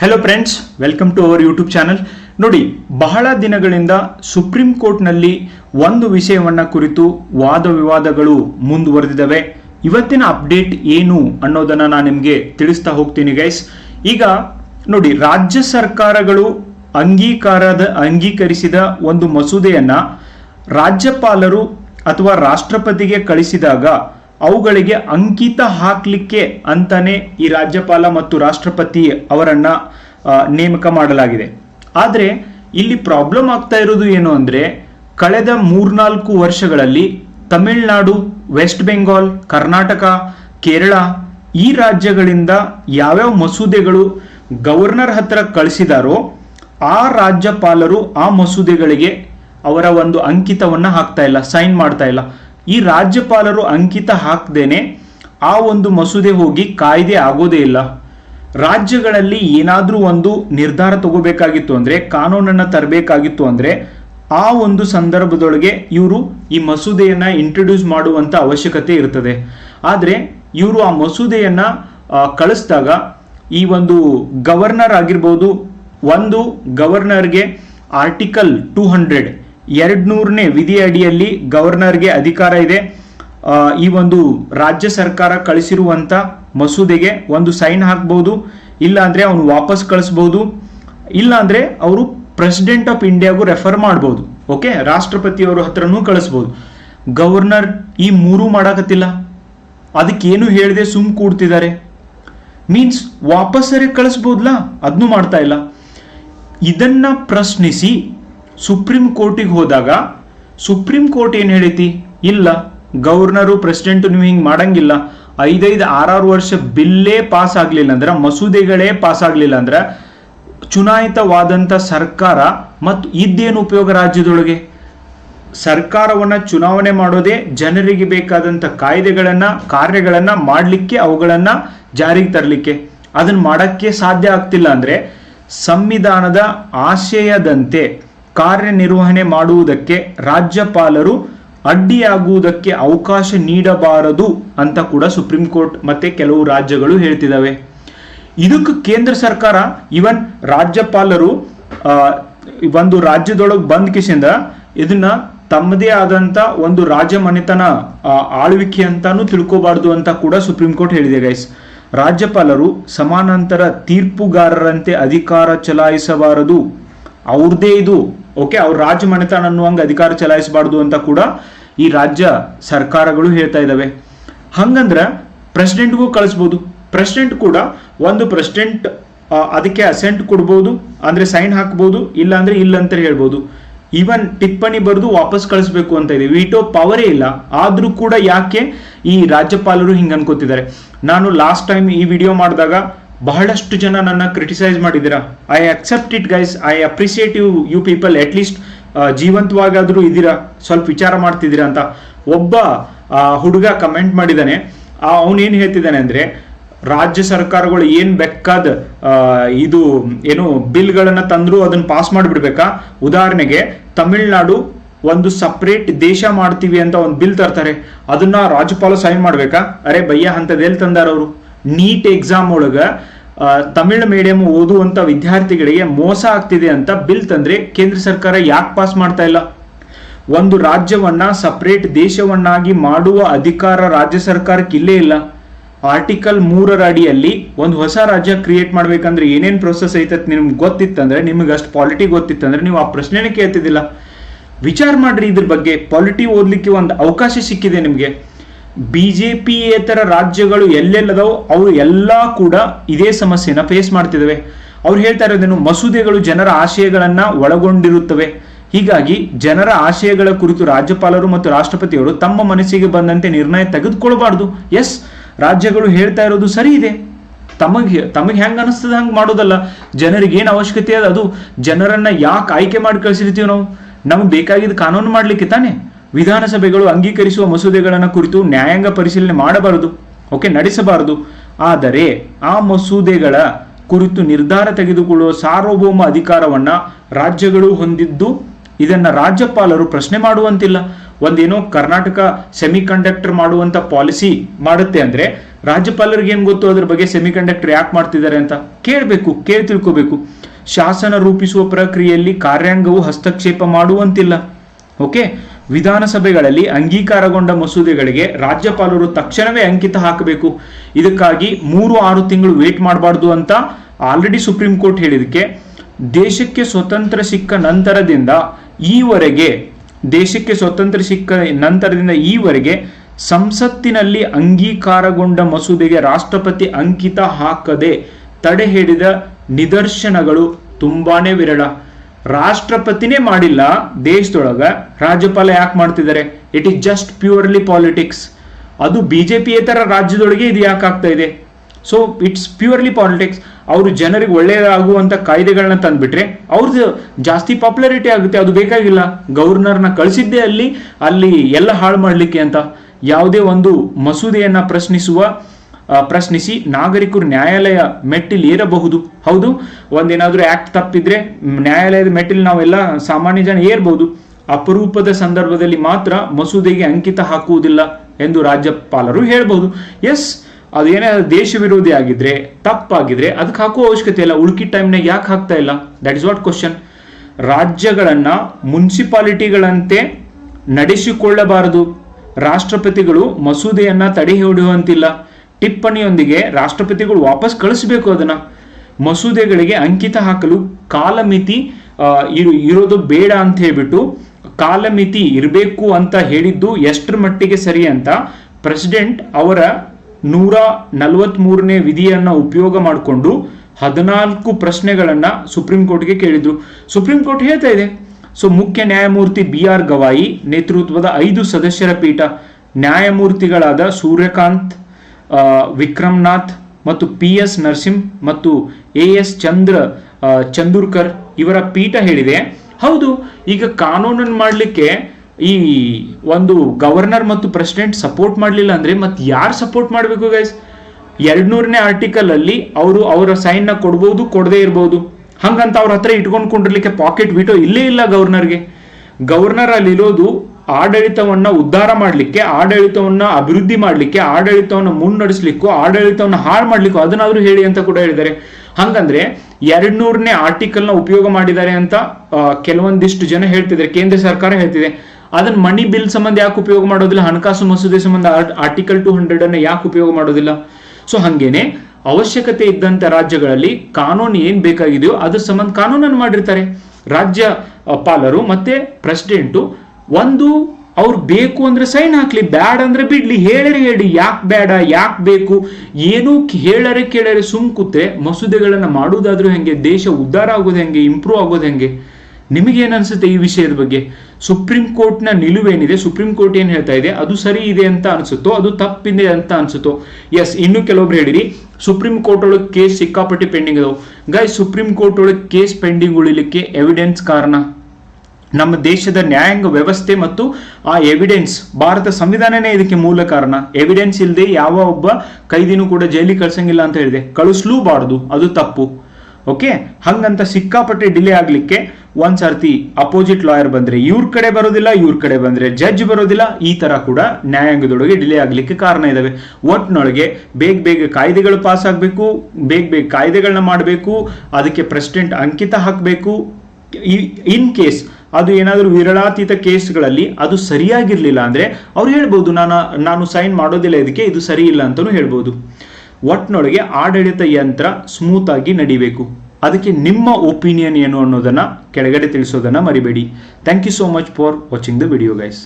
Hello friends welcome to our YouTube channel ನೋಡಿ, ಬಹಳ ದಿನಗಳಿಂದ ಸುಪ್ರೀಂ ಕೋರ್ಟ್ನಲ್ಲಿ ಒಂದು ವಿಷಯವನ್ನ ಕುರಿತು ವಾದ ವಿವಾದಗಳು ಮುಂದುವರೆದಿದ್ದಾವೆ. ಇವತ್ತಿನ ಅಪ್ಡೇಟ್ ಏನು ಅನ್ನೋದನ್ನ ನಾನು ನಿಮಗೆ ತಿಳಿಸ್ತಾ ಹೋಗ್ತೀನಿ ಗೈಸ್ ಈಗ ನೋಡಿ, ರಾಜ್ಯ ಸರ್ಕಾರಗಳು ಅಂಗೀಕಾರದ, ಅಂಗೀಕರಿಸಿದ ಒಂದು ಮಸೂದೆಯನ್ನ ರಾಜ್ಯಪಾಲರು ಅಥವಾ ರಾಷ್ಟ್ರಪತಿಗೆ ಕಳಿಸಿದಾಗ ಅವುಗಳಿಗೆ ಅಂಕಿತ ಹಾಕಲಿಕ್ಕೆ ಅಂತಾನೆ ಈ ರಾಜ್ಯಪಾಲ ಮತ್ತು ರಾಷ್ಟ್ರಪತಿ ಅವರನ್ನ ನೇಮಕ ಮಾಡಲಾಗಿದೆ. ಆದರೆ ಇಲ್ಲಿ ಪ್ರಾಬ್ಲಮ್ ಆಗ್ತಾ ಇರೋದು ಏನು ಅಂದ್ರೆ, ಕಳೆದ ಮೂರ್ನಾಲ್ಕು ವರ್ಷಗಳಲ್ಲಿ ತಮಿಳುನಾಡು ವೆಸ್ಟ್ ಬೆಂಗಾಲ್ ಕರ್ನಾಟಕ ಕೇರಳ ಈ ರಾಜ್ಯಗಳಿಂದ ಯಾವ್ಯಾವ ಮಸೂದೆಗಳು ಗವರ್ನರ್ ಹತ್ರ ಕಳಿಸಿದಾರೋ ಆ ರಾಜ್ಯಪಾಲರು ಆ ಮಸೂದೆಗಳಿಗೆ ಅವರ ಒಂದು ಅಂಕಿತವನ್ನ ಹಾಕ್ತಾ ಇಲ್ಲ ಸೈನ್ ಮಾಡ್ತಾ ಇಲ್ಲ. ಈ ರಾಜ್ಯಪಾಲರು ಅಂಕಿತ ಹಾಕ್ದೇನೆ ಆ ಒಂದು ಮಸೂದೆ ಹೋಗಿ ಕಾಯ್ದೆ ಆಗೋದೇ ಇಲ್ಲ. ರಾಜ್ಯಗಳಲ್ಲಿ ಏನಾದರೂ ಒಂದು ನಿರ್ಧಾರ ತಗೋಬೇಕಾಗಿತ್ತು ಅಂದ್ರೆ, ಕಾನೂನನ್ನ ತರಬೇಕಾಗಿತ್ತು ಅಂದ್ರೆ, ಆ ಒಂದು ಸಂದರ್ಭದೊಳಗೆ ಇವರು ಈ ಮಸೂದೆಯನ್ನ ಇಂಟ್ರೊಡ್ಯೂಸ್ ಮಾಡುವಂತ ಅವಶ್ಯಕತೆ ಇರ್ತದೆ. ಆದರೆ ಇವರು ಆ ಮಸೂದೆಯನ್ನ ಕಳಿಸಿದಾಗ ಈ ಒಂದು ಗವರ್ನರ್ ಆಗಿರ್ಬೋದು, ಒಂದು ಗವರ್ನರ್ಗೆ ಆರ್ಟಿಕಲ್ ಟೂ ಹಂಡ್ರೆಡ್ ಎರಡ್ ನೂರನೇ ವಿಧಿ ಅಡಿಯಲ್ಲಿ ಗವರ್ನರ್ಗೆ ಅಧಿಕಾರ ಇದೆ. ಈ ಒಂದು ರಾಜ್ಯ ಸರ್ಕಾರ ಕಳಿಸಿರುವಂತ ಮಸೂದೆಗೆ ಒಂದು ಸೈನ್ ಹಾಕ್ಬೋದು, ಇಲ್ಲ ಅಂದ್ರೆ ಅವನು ವಾಪಸ್ ಕಳಿಸ್ಬೋದು, ಇಲ್ಲ ಅಂದ್ರೆ ಅವರು ಪ್ರೆಸಿಡೆಂಟ್ ಆಫ್ ಇಂಡಿಯಾಗೂ ರೆಫರ್ ಮಾಡ್ಬೋದು, ಓಕೆ? ರಾಷ್ಟ್ರಪತಿಯವ್ರ ಹತ್ರನೂ ಕಳಿಸ್ಬೋದು. ಗವರ್ನರ್ ಈ ಮೂರೂ ಮಾಡಾಕತ್ತಿಲ್ಲ. ಅದಕ್ಕೇನು ಹೇಳದೆ ಸುಮ್ ಕೂಡ್ತಿದ್ದಾರೆ. ಮೀನ್ಸ್ ವಾಪಸ್ಸರೇ ಕಳಿಸ್ಬೋದ್ಲಾ? ಅದನ್ನೂ ಮಾಡ್ತಾ ಇಲ್ಲ. ಇದನ್ನ ಪ್ರಶ್ನಿಸಿ ಸುಪ್ರೀಂ ಕೋರ್ಟಿಗೆ ಹೋದಾಗ ಸುಪ್ರೀಂ ಕೋರ್ಟ್ ಏನು ಹೇಳೈತಿ? ಇಲ್ಲ. ಗವರ್ನರು, ಪ್ರೆಸಿಡೆಂಟು ನೀವು ಹಿಂಗೆ ಮಾಡಂಗಿಲ್ಲ. ಐದೈದು ಆರಾರು ವರ್ಷ ಬಿಲ್ಲೇ ಪಾಸ್ ಆಗಲಿಲ್ಲ ಅಂದ್ರೆ, ಮಸೂದೆಗಳೇ ಪಾಸ್ ಆಗಲಿಲ್ಲ ಅಂದ್ರೆ ಚುನಾಯಿತವಾದಂಥ ಸರ್ಕಾರ ಮತ್ತು ಇದ್ದೇನು ಉಪಯೋಗ ರಾಜ್ಯದೊಳಗೆ? ಸರ್ಕಾರವನ್ನು ಚುನಾವಣೆ ಮಾಡೋದೇ ಜನರಿಗೆ ಬೇಕಾದಂಥ ಕಾಯ್ದೆಗಳನ್ನು, ಕಾರ್ಯಗಳನ್ನು ಮಾಡಲಿಕ್ಕೆ, ಅವುಗಳನ್ನು ಜಾರಿಗೆ ತರಲಿಕ್ಕೆ. ಅದನ್ನು ಮಾಡೋಕ್ಕೆ ಸಾಧ್ಯ ಆಗ್ತಿಲ್ಲ ಅಂದರೆ, ಸಂವಿಧಾನದ ಆಶಯದಂತೆ ಕಾರ್ಯನಿರ್ವಹಣೆ ಮಾಡುವುದಕ್ಕೆ ರಾಜ್ಯಪಾಲರು ಅಡ್ಡಿಯಾಗುವುದಕ್ಕೆ ಅವಕಾಶ ನೀಡಬಾರದು ಅಂತ ಕೂಡ ಸುಪ್ರೀಂ ಕೋರ್ಟ್ ಮತ್ತೆ ಕೆಲವು ರಾಜ್ಯಗಳು ಹೇಳ್ತಿದ್ದಾವೆ. ಇದಕ್ಕೆ ಕೇಂದ್ರ ಸರ್ಕಾರ ಇವನ್ ರಾಜ್ಯಪಾಲರು ಒಂದು ರಾಜ್ಯದೊಳಗೆ ಬಂದ್ ಕಿಸಿಂದ ಇದನ್ನ ತಮ್ಮದೇ ಆದಂತ ಒಂದು ರಾಜ್ಯ ಮನೆತನ ಆಳ್ವಿಕೆ ಅಂತಾನು ತಿಳ್ಕೋಬಾರ್ದು ಅಂತ ಕೂಡ ಸುಪ್ರೀಂ ಕೋರ್ಟ್ ಹೇಳಿದೆ ಗೈಸ್ ರಾಜ್ಯಪಾಲರು ಸಮಾನಾಂತರ ತೀರ್ಪುಗಾರರಂತೆ ಅಧಿಕಾರ ಚಲಾಯಿಸಬಾರದು. ಅವ್ರದೇ ಇದು. ಓಕೆ, ಅವ್ರ ರಾಜ್ಯ ಮನೆತನ ಅನ್ನುವಂಗೆ ಅಧಿಕಾರ ಚಲಾಯಿಸಬಾರ್ದು ಅಂತ ಕೂಡ ಈ ರಾಜ್ಯ ಸರ್ಕಾರಗಳು ಹೇಳ್ತಾ ಇದ್ದಾವೆ ಹಂಗಂದ್ರೆ ಪ್ರೆಸಿಡೆಂಟ್ಗೂ ಕಳಿಸ್ಬೋದು. ಪ್ರೆಸಿಡೆಂಟ್ ಕೂಡ ಒಂದು ಪ್ರೆಸಿಡೆಂಟ್ ಅದಕ್ಕೆ ಅಸೆಂಟ್ ಕೊಡ್ಬೋದು, ಅಂದ್ರೆ ಸೈನ್ ಹಾಕ್ಬೋದು ಇಲ್ಲ ಅಂದ್ರೆ ಇಲ್ಲ ಅಂತ ಹೇಳ್ಬೋದು. ಈವನ್ ಟಿಪ್ಪಣಿ ಬರೆದು ವಾಪಸ್ ಕಳಿಸ್ಬೇಕು ಅಂತ ಇದೆ. ವಿಟೋ ಪವರೇ ಇಲ್ಲ. ಆದ್ರೂ ಕೂಡ ಯಾಕೆ ಈ ರಾಜ್ಯಪಾಲರು ಹಿಂಗೆ ಅನ್ಕೋತಿದ್ದಾರೆ ನಾನು ಲಾಸ್ಟ್ ಟೈಮ್ ಈ ವಿಡಿಯೋ ಮಾಡಿದಾಗ ಬಹಳಷ್ಟು ಜನ ನನ್ನ ಕ್ರಿಟಿಸೈಸ್ ಮಾಡಿದ್ದೀರಾ? I accept it guys I appreciate you you people at least ಜೀವಂತವಾಗಾದರೂ ಇದ್ದೀರಾ? ಸ್ವಲ್ಪ ವಿಚಾರ ಮಾಡ್ತಿದ್ದೀರಾ ಅಂತ. ಒಬ್ಬ ಹುಡುಗ ಕಮೆಂಟ್ ಮಾಡಿದ್ದಾನೆ. ಅವನೇನು ಹೇಳ್ತಿದ್ದಾನೆ ಅಂದರೆ, ರಾಜ್ಯ ಸರ್ಕಾರಗಳು ಏನು ಬೇಕಾದ ಇದು, ಏನು ಬಿಲ್ಗಳನ್ನು ತಂದರೂ ಅದನ್ನ ಪಾಸ್ ಮಾಡಿಬಿಡ್ಬೇಕಾ? ಉದಾಹರಣೆಗೆ, ತಮಿಳ್ನಾಡು ಒಂದು ಸಪ್ರೇಟ್ ದೇಶ ಮಾಡ್ತೀವಿ ಅಂತ ಒಂದು ಬಿಲ್ ತರ್ತಾರೆ. ಅದನ್ನ ರಾಜ್ಯಪಾಲ ಸೈನ್ ಮಾಡ್ಬೇಕಾ? ಅರೆ ಬಯ್ಯ ಅಂತದ್ದು ಎಲ್ಲಿ ತಂದಾರ ಅವರು? ನೀಟ್ ಎಕ್ಸಾಮ್ ಒಳಗ ತಮಿಳು ಮೀಡಿಯಂ ಓದುವಂತ ವಿದ್ಯಾರ್ಥಿಗಳಿಗೆ ಮೋಸ ಆಗ್ತಿದೆ ಅಂತ ಬಿಲ್ ತಂದ್ರೆ ಕೇಂದ್ರ ಸರ್ಕಾರ ಯಾಕೆ ಪಾಸ್ ಮಾಡ್ತಾ ಇಲ್ಲ? ಒಂದು ರಾಜ್ಯವನ್ನ ಸಪ್ರೇಟ್ ದೇಶವನ್ನಾಗಿ ಮಾಡುವ ಅಧಿಕಾರ ರಾಜ್ಯ ಸರ್ಕಾರಕ್ಕೆ ಇಲ್ಲೇ ಇಲ್ಲ. ಆರ್ಟಿಕಲ್ ಮೂರರ ಅಡಿಯಲ್ಲಿ ಒಂದು ಹೊಸ ರಾಜ್ಯ ಕ್ರಿಯೇಟ್ ಮಾಡ್ಬೇಕಂದ್ರೆ ಏನೇನ್ ಪ್ರೊಸೆಸ್ ಐತತ್ ನಿಮ್ಗೆ ಗೊತ್ತಿತ್ತಂದ್ರೆ, ನಿಮ್ಗೆ ಅಷ್ಟು ಪಾಲಿಟಿ ಗೊತ್ತಿತ್ತಂದ್ರೆ ನೀವು ಆ ಪ್ರಶ್ನೆನೇ ಕೇಳ್ತಿದ್ದಿಲ್ಲ. ವಿಚಾರ ಮಾಡ್ರಿ ಇದ್ರ ಬಗ್ಗೆ ಪಾಲಿಟಿ ಓದ್ಲಿಕ್ಕೆ ಒಂದು ಅವಕಾಶ ಸಿಕ್ಕಿದೆ ನಿಮ್ಗೆ. ಬಿಜೆಪಿಯೇತರ ರಾಜ್ಯಗಳು ಎಲ್ಲೆಲ್ಲದೋ ಅವರು ಎಲ್ಲ ಕೂಡ ಇದೇ ಸಮಸ್ಯೆನ ಫೇಸ್ ಮಾಡ್ತಿದ್ದಾವೆ ಅವ್ರು ಹೇಳ್ತಾ ಇರೋದೇನು, ಮಸೂದೆಗಳು ಜನರ ಆಶಯಗಳನ್ನ ಒಳಗೊಂಡಿರುತ್ತವೆ. ಹೀಗಾಗಿ ಜನರ ಆಶಯಗಳ ಕುರಿತು ರಾಜ್ಯಪಾಲರು ಮತ್ತು ರಾಷ್ಟ್ರಪತಿಯವರು ತಮ್ಮ ಮನಸ್ಸಿಗೆ ಬಂದಂತೆ ನಿರ್ಣಯ ತೆಗೆದುಕೊಳ್ಬಾರ್ದು ಎಸ್ ರಾಜ್ಯಗಳು ಹೇಳ್ತಾ ಇರೋದು ಸರಿ ಇದೆ. ತಮಗೆ ತಮಗೆ ಹೆಂಗೆ ಅನಿಸ್ತದೆ ಹಂಗೆ ಮಾಡೋದಲ್ಲ. ಜನರಿಗೆ ಏನು ಅವಶ್ಯಕತೆ ಅದು? ಜನರನ್ನ ಯಾಕೆ ಆಯ್ಕೆ ಮಾಡಿ ಕಳಿಸಿರ್ತೀವಿ ನಾವು? ನಮ್ಗೆ ಬೇಕಾಗಿದ್ದ ಕಾನೂನು ಮಾಡ್ಲಿಕ್ಕೆ ತಾನೆ? ವಿಧಾನಸಭೆಗಳು ಅಂಗೀಕರಿಸುವ ಮಸೂದೆಗಳನ್ನು ಕುರಿತು ನ್ಯಾಯಾಂಗ ಪರಿಶೀಲನೆ ಮಾಡಬಾರದು, ಓಕೆ, ನಡೆಸಬಾರದು. ಆದರೆ ಆ ಮಸೂದೆಗಳ ಕುರಿತು ನಿರ್ಧಾರ ತೆಗೆದುಕೊಳ್ಳುವ ಸಾರ್ವಭೌಮ ಅಧಿಕಾರವನ್ನ ರಾಜ್ಯಗಳು ಹೊಂದಿದ್ದು ಇದನ್ನ ರಾಜ್ಯಪಾಲರು ಪ್ರಶ್ನೆ ಮಾಡುವಂತಿಲ್ಲ. ಒಂದೇನೋ ಕರ್ನಾಟಕ ಸೆಮಿ ಕಂಡಕ್ಟರ್ ಮಾಡುವಂತ ಪಾಲಿಸಿ ಮಾಡುತ್ತೆ ಅಂದ್ರೆ ರಾಜ್ಯಪಾಲರಿಗೆ ಏನು ಗೊತ್ತು ಅದ್ರ ಬಗ್ಗೆ ಸೆಮಿಕಂಡಕ್ಟರ್ ಯಾಕೆ ಮಾಡ್ತಿದ್ದಾರೆ ಅಂತ? ಕೇಳಬೇಕು, ಕೇಳಿ ತಿಳ್ಕೋಬೇಕು. ಶಾಸನ ರೂಪಿಸುವ ಪ್ರಕ್ರಿಯೆಯಲ್ಲಿ ಕಾರ್ಯಾಂಗವು ಹಸ್ತಕ್ಷೇಪ ಮಾಡುವಂತಿಲ್ಲ, ಓಕೆ? ವಿಧಾನಸಭೆಗಳಲ್ಲಿ ಅಂಗೀಕಾರಗೊಂಡ ಮಸೂದೆಗಳಿಗೆ ರಾಜ್ಯಪಾಲರು ತಕ್ಷಣವೇ ಅಂಕಿತ ಹಾಕಬೇಕು. ಇದಕ್ಕಾಗಿ ಮೂರು ಆರು ತಿಂಗಳು ವೇಟ್ ಮಾಡಬಾರ್ದು ಅಂತ ಆಲ್ರೆಡಿ ಸುಪ್ರೀಂ ಕೋರ್ಟ್ ಹೇಳಿದಕ್ಕೆ ದೇಶಕ್ಕೆ ಸ್ವತಂತ್ರ ಸಿಕ್ಕ ನಂತರದಿಂದ ಈವರೆಗೆ, ದೇಶಕ್ಕೆ ಸ್ವತಂತ್ರ ಸಿಕ್ಕ ನಂತರದಿಂದ ಈವರೆಗೆ ಸಂಸತ್ತಿನಲ್ಲಿ ಅಂಗೀಕಾರಗೊಂಡ ಮಸೂದೆಗೆ ರಾಷ್ಟ್ರಪತಿ ಅಂಕಿತ ಹಾಕದೆ ತಡೆ ಹಿಡಿದ ನಿದರ್ಶನಗಳು ತುಂಬಾನೇ ವಿರಳ. ರಾಷ್ಟ್ರಪತಿನೇ ಮಾಡಿಲ್ಲ ದೇಶದೊಳಗ. ರಾಜ್ಯಪಾಲ ಯಾಕೆ ಮಾಡ್ತಿದ್ದಾರೆ? It is just purely politics ಅದು ಬಿಜೆಪಿಯೇತರ ರಾಜ್ಯದೊಳಗೆ ಇದು ಯಾಕೆ ಆಗ್ತಾ ಇದೆ? ಸೊ ಇಟ್ಸ್ ಪ್ಯೂರ್ಲಿ ಪಾಲಿಟಿಕ್ಸ್ ಅವರು ಜನರಿಗೆ ಒಳ್ಳೆಯದಾಗುವಂತ ಕಾಯ್ದೆಗಳನ್ನ ತಂದುಬಿಟ್ರೆ ಅವ್ರದ್ದು ಜಾಸ್ತಿ ಪಾಪ್ಯುಲಾರಿಟಿ ಆಗುತ್ತೆ, ಅದು ಬೇಕಾಗಿಲ್ಲ. ಗವರ್ನರ್ನ ಕಳಿಸಿದ್ದೆ ಅಲ್ಲಿ ಅಲ್ಲಿ ಎಲ್ಲ ಹಾಳು ಮಾಡಲಿಕ್ಕೆ ಅಂತ. ಯಾವುದೇ ಒಂದು ಮಸೂದೆಯನ್ನ ಪ್ರಶ್ನಿಸುವ ಪ್ರಶ್ನಿಸಿ, ನಾಗರಿಕರು ನ್ಯಾಯಾಲಯ ಮೆಟ್ಟಿಲು ಏರಬಹುದು? ಹೌದು. ಒಂದೇನಾದರೂ ಆಕ್ಟ್ ತಪ್ಪಿದ್ರೆ ನ್ಯಾಯಾಲಯದ ಮೆಟ್ಟಿಲು ನಾವೆಲ್ಲ ಸಾಮಾನ್ಯ ಜನ ಏರ್ಬಹುದು ಅಪರೂಪದ ಸಂದರ್ಭದಲ್ಲಿ ಮಾತ್ರ ಮಸೂದೆಗೆ ಅಂಕಿತ ಹಾಕುವುದಿಲ್ಲ ಎಂದು ರಾಜ್ಯಪಾಲರು ಹೇಳಬಹುದು ಎಸ್, ಅದೇನೇ ದೇಶ ವಿರೋಧಿ ಆಗಿದ್ರೆ, ತಪ್ಪಾಗಿದ್ರೆ ಅದಕ್ಕೆ ಹಾಕುವ ಅವಶ್ಯಕತೆ ಇಲ್ಲ. ಉಳುಕಿ ಟೈಮ್ನಾಗ ಯಾಕೆ ಹಾಕ್ತಾ ಇಲ್ಲ? ದಟ್ ಇಸ್ ವಾಟ್ ಕ್ವಶನ್ ರಾಜ್ಯಗಳನ್ನ ಮುನ್ಸಿಪಾಲಿಟಿಗಳಂತೆ ನಡೆಸಿಕೊಳ್ಳಬಾರದು. ರಾಷ್ಟ್ರಪತಿಗಳು ಮಸೂದೆಯನ್ನ ತಡೆ ಹಿಡಿಯುವಂತಿಲ್ಲ ಟಿಪ್ಪಣಿಯೊಂದಿಗೆ ರಾಷ್ಟ್ರಪತಿಗಳು ವಾಪಸ್ ಕಳಿಸಬೇಕು ಅದನ್ನ. ಮಸೂದೆಗಳಿಗೆ ಅಂಕಿತ ಹಾಕಲು ಕಾಲಮಿತಿ ಇರೋದು ಬೇಡ ಅಂತ ಹೇಳ್ಬಿಟ್ಟು ಕಾಲಮಿತಿ ಇರಬೇಕು ಅಂತ ಹೇಳಿದ್ದು ಎಷ್ಟರ ಮಟ್ಟಿಗೆ ಸರಿ ಅಂತ ಪ್ರೆಸಿಡೆಂಟ್ ಅವರ ನೂರ ನಲವತ್ಮೂರನೇ ವಿಧಿಯನ್ನ ಉಪಯೋಗ ಮಾಡಿಕೊಂಡು ಹದಿನಾಲ್ಕು ಪ್ರಶ್ನೆಗಳನ್ನ ಸುಪ್ರೀಂ ಕೋರ್ಟ್ಗೆ ಕೇಳಿದ್ರು. ಸುಪ್ರೀಂ ಕೋರ್ಟ್ ಹೇಳ್ತಾ ಇದೆ, ಸೊ ಮುಖ್ಯ ನ್ಯಾಯಮೂರ್ತಿ ಬಿ ಆರ್ ಗವಾಯಿ ನೇತೃತ್ವದ ಐದು ಸದಸ್ಯರ ಪೀಠ, ನ್ಯಾಯಮೂರ್ತಿಗಳಾದ ಸೂರ್ಯಕಾಂತ್ ವಿಕ್ರಮ್ನಾಥ್ ಮತ್ತು ಪಿ ಎಸ್ ನರಸಿಂಹ್ ಮತ್ತು ಎ ಎಸ್ ಚಂದ್ರ ಚಂದೂರ್ಕರ್ ಇವರ ಪೀಠ ಹೇಳಿದೆ. ಹೌದು, ಈಗ ಕಾನೂನನ್ನು ಮಾಡಲಿಕ್ಕೆ ಈ ಒಂದು ಗವರ್ನರ್ ಮತ್ತು ಪ್ರೆಸಿಡೆಂಟ್ ಸಪೋರ್ಟ್ ಮಾಡಲಿಲ್ಲ ಅಂದರೆ ಮತ್ತೆ ಯಾರು ಸಪೋರ್ಟ್ ಮಾಡಬೇಕು ಗೈಸ್ ಎರಡ್ನೂರನೇ ಆರ್ಟಿಕಲ್ ಅಲ್ಲಿ ಅವರು ಅವರ ಸೈನ್ನ ಕೊಡ್ಬೋದು, ಕೊಡದೇ ಇರ್ಬೋದು. ಹಂಗಂತ ಅವ್ರ ಹತ್ರ ಇಟ್ಕೊಂಡು ಕೊಂಡಿರ್ಲಿಕ್ಕೆ ಪಾಕೆಟ್ ಬಿಟ್ಟು ಇಲ್ಲೇ ಇಲ್ಲ ಗವರ್ನರ್ಗೆ. ಗವರ್ನರ್ ಅಲ್ಲಿ ಇರೋದು ಆಡಳಿತವನ್ನ ಉದ್ಧಾರ ಮಾಡಲಿಕ್ಕೆ, ಆಡಳಿತವನ್ನ ಅಭಿವೃದ್ಧಿ ಮಾಡಲಿಕ್ಕೆ, ಆಡಳಿತವನ್ನ ಮುನ್ನಡೆಸಲಿಕ್ಕೂ, ಆಡಳಿತವನ್ನ ಹಾಳು ಮಾಡ್ಲಿಕ್ಕೂ ಅದನ್ನಾದ್ರೂ ಹೇಳಿ ಅಂತ ಕೂಡ ಹೇಳಿದ್ದಾರೆ. ಹಂಗಂದ್ರೆ ಎರಡ್ನೂರನೇ ಆರ್ಟಿಕಲ್ನ ಉಪಯೋಗ ಮಾಡಿದ್ದಾರೆ ಅಂತ ಕೆಲವೊಂದಿಷ್ಟು ಜನ ಹೇಳ್ತಿದ್ದಾರೆ. ಕೇಂದ್ರ ಸರ್ಕಾರ ಹೇಳ್ತಿದೆ. ಅದನ್ನ ಮನಿ ಬಿಲ್ ಸಂಬಂಧ ಯಾಕೆ ಉಪಯೋಗ ಮಾಡೋದಿಲ್ಲ? ಹಣಕಾಸು ಮಸೂದೆ ಸಂಬಂಧ ಆರ್ಟಿಕಲ್ ಟು ಹಂಡ್ರೆಡ್ ಅನ್ನ ಯಾಕೆ ಉಪಯೋಗ ಮಾಡೋದಿಲ್ಲ? ಸೊ ಹಂಗೇನೆ ಅವಶ್ಯಕತೆ ಇದ್ದಂತ ರಾಜ್ಯಗಳಲ್ಲಿ ಕಾನೂನು ಏನ್ ಬೇಕಾಗಿದೆಯೋ ಅದ್ರ ಸಂಬಂಧ ಕಾನೂನನ್ನು ಮಾಡಿರ್ತಾರೆ. ರಾಜ್ಯ ಪಾಲರು ಮತ್ತೆ ಪ್ರೆಸಿಡೆಂಟು ಒಂದು, ಅವ್ರು ಬೇಕು ಅಂದ್ರೆ ಸೈನ್ ಹಾಕ್ಲಿ, ಬ್ಯಾಡ್ ಅಂದ್ರೆ ಬಿಡ್ಲಿ. ಹೇಳರೆ ಹೇಳಿ, ಯಾಕೆ ಬೇಡ ಯಾಕೆ ಬೇಕು? ಏನೂ ಹೇಳರೆ ಕೇಳರೆ ಸುಮ್ ಕೂತ್ರೆ ಮಸೂದೆಗಳನ್ನ ಮಾಡುವುದಾದ್ರೂ ಹೆಂಗೆ, ದೇಶ ಉದ್ಧಾರ ಆಗೋದು ಹೆಂಗೆ ಇಂಪ್ರೂವ್ ಆಗೋದು ಹೆಂಗೆ? ನಿಮಗೇನು ಅನ್ಸುತ್ತೆ ಈ ವಿಷಯದ ಬಗ್ಗೆ? ಸುಪ್ರೀಂ ಕೋರ್ಟ್ನ ನಿಲುವೇನಿದೆ? ಸುಪ್ರೀಂ ಕೋರ್ಟ್ ಏನು ಹೇಳ್ತಾ ಇದೆ? ಅದು ಸರಿ ಇದೆ ಅಂತ ಅನ್ಸುತ್ತೋ? ಅದು ತಪ್ಪಿದೆ ಅಂತ ಅನ್ಸುತ್ತೋ? ಎಸ್ ಇನ್ನು ಕೆಲವೊಬ್ರು ಹೇಳಿರಿ. ಸುಪ್ರೀಂ ಕೋರ್ಟ್ ಒಳಗೆ ಕೇಸ್ ಸಿಕ್ಕಾಪಟ್ಟಿ ಪೆಂಡಿಂಗ್ ಅದಾವೆ. ಗಾಯ್ ಸುಪ್ರೀಂ ಕೋರ್ಟ್ ಒಳಗೆ ಕೇಸ್ ಪೆಂಡಿಂಗ್ ಉಳಿಲಿಕ್ಕೆ ಎವಿಡೆನ್ಸ್ ಕಾರಣ. ನಮ್ಮ ದೇಶದ ನ್ಯಾಯಾಂಗ ವ್ಯವಸ್ಥೆ ಮತ್ತು ಆ ಎವಿಡೆನ್ಸ್ ಭಾರತ ಸಂವಿಧಾನನೇ ಇದಕ್ಕೆ ಮೂಲ ಕಾರಣ. ಎವಿಡೆನ್ಸ್ ಇಲ್ಲದೆ ಯಾವ ಒಬ್ಬ ಕೈದಿನೂ ಕೂಡ ಜೈಲಿಗೆ ಕಳ್ಸಂಗಿಲ್ಲ ಅಂತ ಹೇಳಿದೆ. ಕಳಿಸ್ಲೂಬಾರ್ದು, ಅದು ತಪ್ಪು. ಓಕೆ ಹಂಗಂತ ಸಿಕ್ಕಾಪಟ್ಟೆ ಡಿಲೇ ಆಗ್ಲಿಕ್ಕೆ ಒಂದ್ ಸರ್ತಿ ಅಪೋಸಿಟ್ ಲಾಯರ್ ಬಂದ್ರೆ ಇವ್ರ ಕಡೆ ಬರೋದಿಲ್ಲ, ಇವ್ರ ಕಡೆ ಬಂದ್ರೆ ಜಡ್ಜ್ ಬರೋದಿಲ್ಲ, ಈ ತರ ಕೂಡ ನ್ಯಾಯಾಂಗದೊಳಗೆ ಡಿಲೇ ಆಗ್ಲಿಕ್ಕೆ ಕಾರಣ ಇದಾವೆ. ಒಟ್ಟಿನೊಳಗೆ ಬೇಗ ಬೇಗ ಕಾಯ್ದೆಗಳು ಪಾಸ್ ಆಗ್ಬೇಕು, ಬೇಗ ಬೇಗ ಕಾಯ್ದೆಗಳನ್ನ ಮಾಡಬೇಕು, ಅದಕ್ಕೆ ಪ್ರೆಸಿಡೆಂಟ್ ಅಂಕಿತ ಹಾಕಬೇಕು ಇನ್ ಕೇಸ್ ಅದು ಏನಾದರೂ ವಿರಳಾತೀತ ಕೇಸ್ಗಳಲ್ಲಿ ಅದು ಸರಿಯಾಗಿರಲಿಲ್ಲ ಅಂದರೆ ಅವ್ರು ಹೇಳ್ಬೋದು, ನಾನು ನಾನು ಸೈನ್ ಮಾಡೋದಿಲ್ಲ ಇದಕ್ಕೆ, ಇದು ಸರಿ ಇಲ್ಲ ಅಂತಲೂ ಹೇಳ್ಬೋದು. ಒಟ್ಟಿನೊಳಗೆ ಆಡಳಿತ ಯಂತ್ರ ಸ್ಮೂತಾಗಿ ನಡಿಬೇಕು. ಅದಕ್ಕೆ ನಿಮ್ಮ ಒಪಿನಿಯನ್ ಏನು ಅನ್ನೋದನ್ನು ಕೆಳಗಡೆ ತಿಳಿಸೋದನ್ನು ಮರಿಬೇಡಿ. Thank you so much for watching the video guys